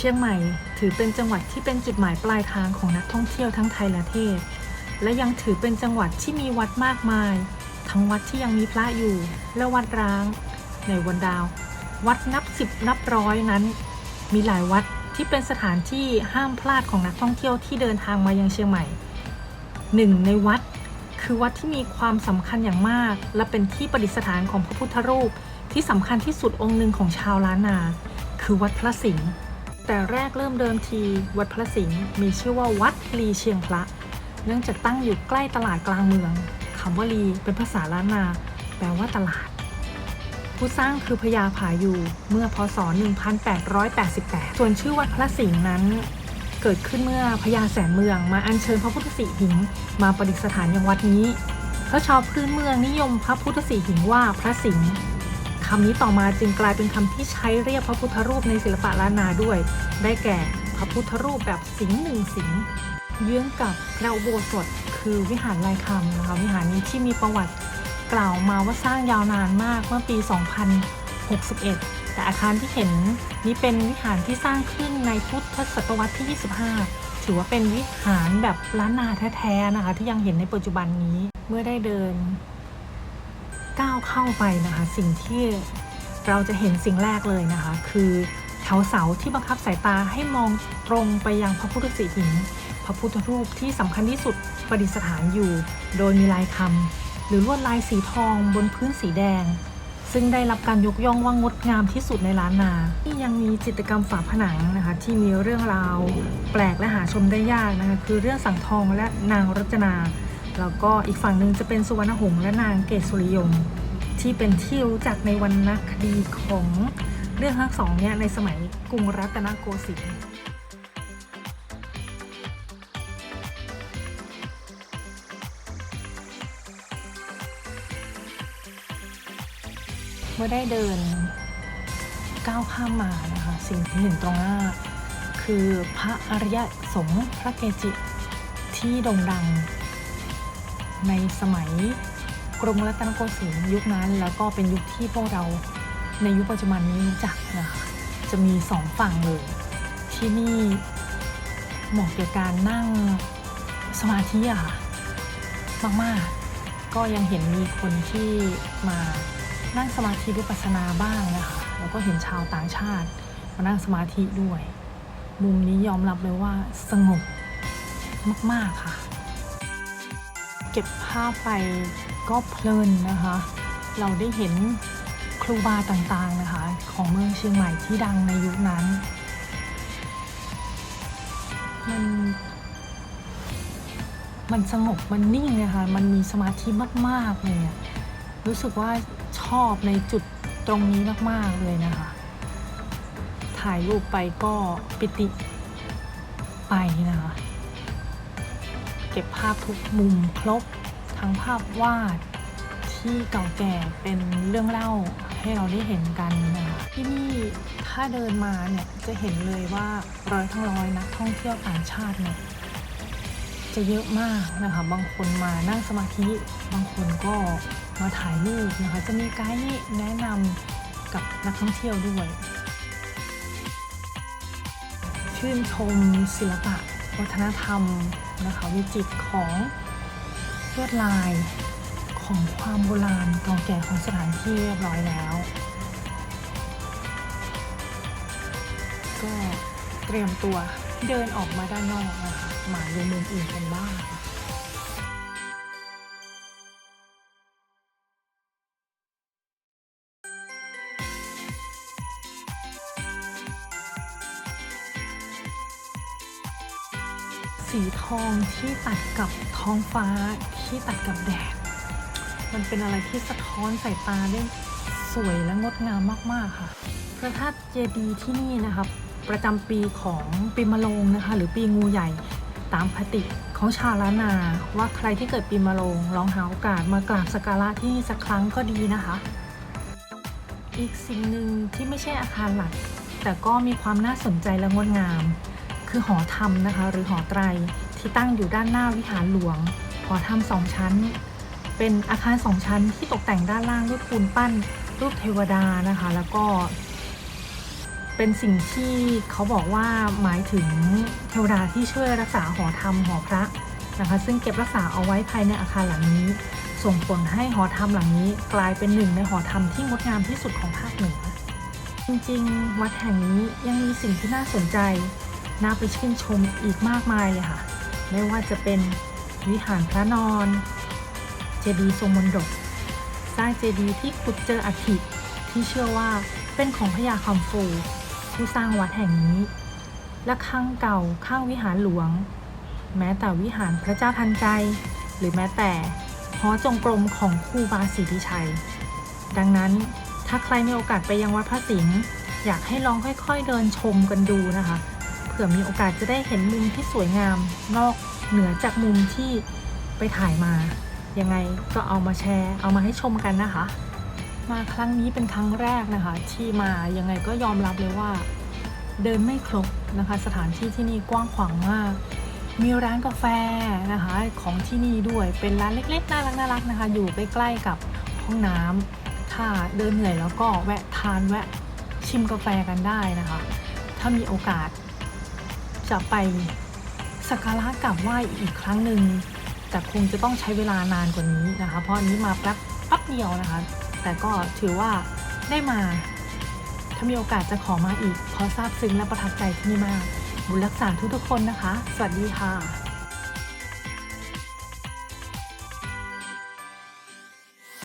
เชียงใหม่ ถือเป็นจังหวัดที่เป็นจุดหมายปลายทางของนักท่องเที่ยวทั้งไทยและเทศ และยังถือเป็นจังหวัดที่มีวัดมากมาย ทั้งวัดที่ยังมีพระอยู่ และวัดร้าง ในวันดาว วัดนับสิบนับร้อยนั้น มีหลายวัดที่เป็นสถานที่ห้ามพลาดของนักท่องเที่ยวที่เดินทางมายังเชียงใหม่หนึ่งในวัดคือวัดที่มีความสำคัญอย่างมาก และเป็นที่ประดิษฐานของพระพุทธรูปที่สำคัญที่สุดองค์หนึ่งของชาวล้านนา คือวัดพระสิงห์ แต่แรกเริ่มเดิมที วัดพระสิงห์มีชื่อว่าวัดลีเชียงพระ เนื่องจากตั้งอยู่ใกล้ตลาดกลางเมืองคำว่าลีเป็นภาษาล้านนา แปลว่าตลาด ผู้สร้างคือพญาผาอยู่เมื่อพศ 1888 ส่วนชื่อวัดพระสิงห์นั้น เกิดขึ้นเมื่อพญาแสนเมืองมาอัญเชิญพระพุทธสีหิงมาประดิษฐานยังวัดนี้เพราะชาวพื้นเมืองนิยมพระพุทธสีหิงว่าพระสิงห์ คำนี้ต่อมาจึงกลายเป็นคำที่ใช้เรียกพระพุทธรูปในศิลปะล้านนาด้วย ได้แก่พระพุทธรูปแบบสิงห์หนึ่งสิงห์เยื้องกับพระอุโบสถคือวิหารลายคำนะคะวิหารนี้ที่มีประวัติกล่าวมาว่าสร้างยาวนานมากเมื่อปี 2061 แต่อาคารที่เห็นนี้เป็นวิหารที่สร้างขึ้นในพุทธศตวรรษที่ 25 ถือว่าเป็นวิหารแบบล้านนาแท้ๆนะคะที่ยังเห็นในปัจจุบันนี้เมื่อได้เดิน ก้าวเข้าไปนะคะ สิ่งที่เราจะเห็นสิ่งแรกเลยนะคะ คือแถวเสาที่บังคับสายตาให้มองตรงไปยังพระพุทธสีหิงพระพุทธรูปที่สำคัญที่สุดประดิษฐานอยู่ โดยมีลายคำหรือลวดลายสีทองบนพื้นสีแดง ซึ่งได้รับการยกย่องว่างดงามที่สุดในล้านนาที่ยังมีจิตรกรรมฝาผนังนะคะ ที่มีเรื่องราว แปลกและหาชมได้ยากนะคะ คือเรื่องสังทองและนางรจนา แล้วก็อีกฝั่งหนึ่งจะเป็นสุวรรณหงษ์และนางเกศสุริยม ที่เป็นที่รู้จักในวรรณคดีของเรื่องทั้งสองเนี่ยในสมัยกรุงรัตนโกสินทร์เมื่อได้เดินก้าวข้ามมานะคะสิ่งที่เห็นตรงหน้า คือพระอริยสงฆ์พระเกจิที่โด่งดัง ในสมัยกรุงรัตนโกสินทร์ยุคนั้น แล้วก็เป็นยุคที่พวกเราในยุคปัจจุบันนี้รู้จักนะคะจะมีสองฝั่งเลยที่นี่เหมาะแก่การนั่งสมาธิอะค่ะมากๆ ก็ยังเห็นมีคนที่มานั่งสมาธิวิปัสสนาบ้างนะคะแล้วก็เห็นชาวต่างชาติมานั่งสมาธิด้วย มุมนี้ยอมรับเลยว่าสงบมาก ๆ ค่ะ เก็บภาพไปก็เพลินนะคะ เราได้เห็นครูบาต่างๆนะคะ ของเมืองเชียงใหม่ที่ดังในยุคนั้น มันมันสงบมันนิ่งนะคะมันมีสมาธิมากๆเลยรู้สึกว่าชอบในจุดตรงนี้มากๆเลยนะคะ ถ่ายรูปไปก็ปิติไปนะคะ ก็บภาพทุกมุมครบ ทั้งภาพวาดที่เก่าแก่เป็นเรื่องเล่าให้เราได้เห็นกันนะคะที่นี่ถ้าเดินมาเนี่ยจะเห็นเลยว่าร้อยทั้งร้อยนักท่องเที่ยวต่างชาติเนี่ยจะเยอะมากนะคะบางคนมานั่งสมาธิบางคนก็มาถ่ายรูปนะคะจะมีไกด์แนะนำกับนักท่องเที่ยวด้วย ชื่นชมศิลปะ วัฒนธรรม นะคะ วิจิตของลวดลายของความโบราณเก่าแก่ของสถานที่เรียบร้อยแล้ว ก็เตรียมตัวเดินออกมาด้านนอกนะคะ มาดูมุมอื่นกันบ้าง สีทองที่ตัดกับท้องฟ้าที่ตัดกับแดด มันเป็นอะไรที่สะท้อนสายตาได้สวยและงดงามมาก ๆ ค่ะ พระธาตุเจดีย์ที่นี่นะครับ ประจำปีของปีมะโรงนะคะ หรือปีงูใหญ่ตามคติของชาวล้านนา ว่าใครที่เกิดปีมะโรงลองหาโอกาสมากราบสักการะที่นี่สักครั้งก็ดีนะคะ อีกสิ่งหนึ่งที่ไม่ใช่อาคารหลัก แต่ก็มีความน่าสนใจและงดงาม คือหอธรรมนะคะ หรือหอไตรที่ตั้งอยู่ด้านหน้าวิหารหลวง หอธรรมสองชั้น เป็นอาคารสองชั้นที่ตกแต่งด้านล่างด้วยปูนปั้นรูปเทวดานะคะ แล้วก็ เป็นสิ่งที่เขาบอกว่าหมายถึงเทวดาที่ช่วยรักษาหอธรรมหอพระนะคะ ซึ่งเก็บรักษาเอาไว้ภายในอาคารหลังนี้ ส่งผลให้หอธรรมหลังนี้ กลายเป็นหนึ่งในหอธรรมที่งดงามที่สุดของภาคเหนือจริงๆ วัดแห่งนี้ยังมีสิ่งที่น่าสนใจ น่าไปชื่นชมอีกมากมายเลยค่ะ ไม่ว่าจะเป็นวิหารพระนอน เจดีย์ทรงมนดบสร้างเจดีย์ที่ขุดเจออัฐิที่เชื่อว่าเป็นของพญาคำฟู ผู้สร้างวัดแห่งนี้ และข้างเก่าข้างวิหารหลวง แม้แต่วิหารพระเจ้าทันใจ หรือแม้แต่หอจงกรมของครูบาศรีพิชัย ดังนั้นถ้าใครมีโอกาสไปยังวัดพระสิงห์อยากให้ลองค่อยๆเดินชมกันดูนะคะ ผื่อมีโอกาสจะได้เห็นมุมที่สวยงาม นอกเหนือจากมุมที่ไปถ่ายมา ยังไงก็เอามาแชร์ เอามาให้ชมกันนะคะ มาครั้งนี้เป็นครั้งแรกนะคะ ที่มายังไงก็ยอมรับเลยว่า เดินไม่ครบนะคะ สถานที่ที่นี่กว้างขวางมาก มีร้านกาแฟนะคะ ของที่นี่ด้วยเป็นร้านเล็กๆน่ารักน่ารักนะคะ อยู่ใกล้ๆกับห้องน้ำถ้าเดินเหนื่อยแล้วก็แวะทานแวะชิมกาแฟกันได้นะคะ ถ้ามีโอกาส จะไปสักการะกราบไหว้อีกครั้งหนึ่งแต่คงจะต้องใช้เวลานานกว่านี้นะคะ เพราะนนี้มาแป๊บแป๊บเดียวนะคะ แต่ก็ถือว่าได้มา ถ้ามีโอกาสจะขอมาอีกเพราะซาบซึ้งและประทับใจที่นี่มาก บุญรักษาทุกๆคนนะคะ สวัสดีค่ะ